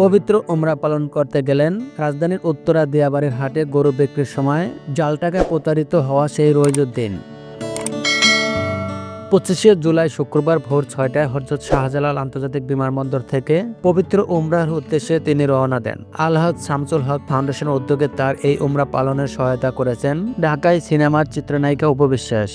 পবিত্র ওমরা পালন করতে গেলেন। রাজধানীর উত্তরা দিয়াবাড়ির হাটে গরু বিক্রির সময় জাল টাকায় প্রতারিত হওয়া সেই রইজুদ্দিন। পঁচিশে জুলাই শুক্রবার ভোর ছয়টায় হজরত শাহজালাল আন্তর্জাতিক বিমানবন্দর থেকে পবিত্র উমরার উদ্দেশ্যে তিনি রওনা দেন। আলহাদ শামসুল হক ফাউন্ডেশনের উদ্যোগে তার এই উমরা পালনের সহায়তা করেছেন ঢাকায় সিনেমার চিত্রনায়িকা উপবিশ্বাস।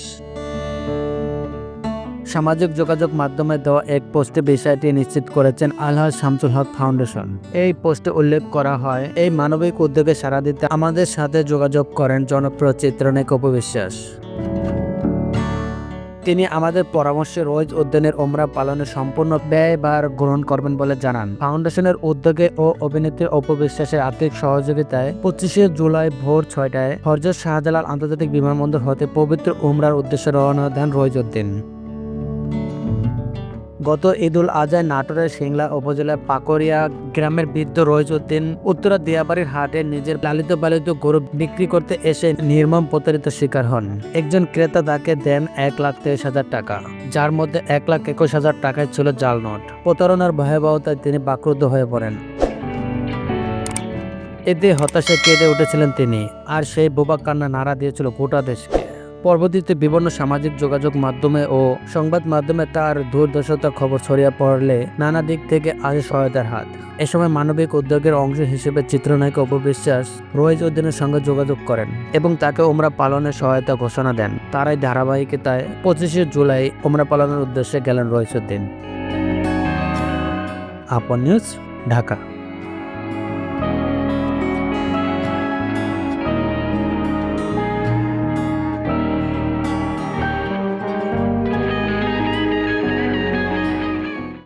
সামাজিক যোগাযোগ মাধ্যমে দেওয়া এক পোস্টে বিষয়টি নিশ্চিত করেছেন আলহাজ শামসুল হক ফাউন্ডেশন। এই পোস্টে উল্লেখ করা হয়, এই মানবিক উদ্যোগে সাড়া দিতে আমাদের সাথে যোগাযোগ করেন জনপ্রিয় চিত্রনায়ক উপবিশ্বাস তিনি আমাদের পরামর্শে রোজ উদ্যানের ওমরা পালনের সম্পূর্ণ ব্যয়ভার গ্রহণ করবেন বলে জানান। ফাউন্ডেশনের উদ্যোগে ও অভিনেত্রী অপবিশ্বাসের আর্থিক সহযোগিতায় পঁচিশে জুলাই ভোর ছয়টায় হরজত শাহজালাল আন্তর্জাতিক বিমানবন্দর হতে পবিত্র উমরার উদ্দেশ্যে রওনা দেন রইজউদ্দিন গত ঈদুল আজহায় নাটোরের সিংলা উপজেলার পাকরিয়া গ্রামের বৃদ্ধ রইজউদ্দিন উত্তরা দিয়াবাড়ির হাটে নিজের লালিত পালিত গরু বিক্রি করতে এসে নির্মম প্রতারিত শিকার হন। একজন ক্রেতা তাকে দেন এক লাখ তেইশ হাজার টাকা, যার মধ্যে এক লাখ একুশ হাজার টাকায় ছিল জাল নোট। প্রতারণার ভয়াবহতায় তিনি বাক্রুদ্ধ হয়ে পড়েন। এতে হতাশে কেঁদে উঠেছিলেন তিনি, আর সেই বোবা কান্না নাড়া দিয়েছিল গোটা দেশকে। পরবর্তীতে বিভিন্ন সামাজিক যোগাযোগ মাধ্যমে ও সংবাদ মাধ্যমে তার দুর্দশার খবর ছড়িয়ে পড়লে নানা দিক থেকে আসে সহায়তার হাত। এ সময় মানবিক উদ্যোগের অংশ হিসেবে চিত্রনায়িকা অপবিশ্বাস রোহিজ উদ্দিনের সঙ্গে যোগাযোগ করেন এবং তাকে ওমরা পালনের সহায়তা ঘোষণা দেন। তারাই ধারাবাহিকতায় পঁচিশে জুলাই ওমরা পালনের উদ্দেশ্যে গেলেন রহিজ উদ্দিন। আপন নিউজ, ঢাকা।